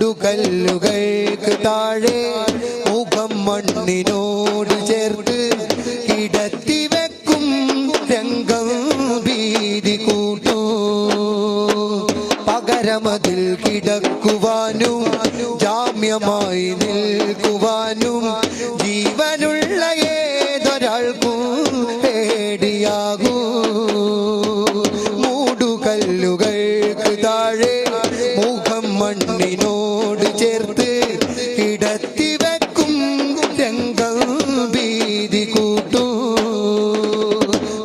മൂടുകല്ലുകൾക്ക് താഴെ മുഖം മണ്ണിനോട് ചേർത്ത് കിടത്തി വെക്കും രംഗം ഭീതി കൂട്ടൂ. പകരമതിൽ കിടക്കുവാനും ജാമ്യമായി നിൽക്കുവാനും ജീവനുള്ള ഏതൊരാൾക്കും പേടിയാകൂ.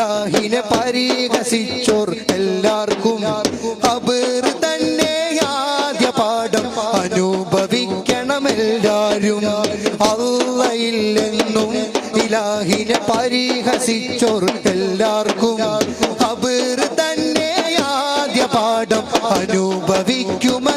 ഇലാഹിനെ പരിഹസിച്ചോർ എല്ലാവർക്കും അബർ തന്നെ ആദ്യ പാഠം അനുഭവിക്കണമെല്ലാരും അല്ലയില്ലെന്നും ഇലാഹിനെ പരിഹസിച്ചോർ എല്ലാവർക്കും അബർ തന്നെ ആദ്യ പാഠം അനുഭവിക്കും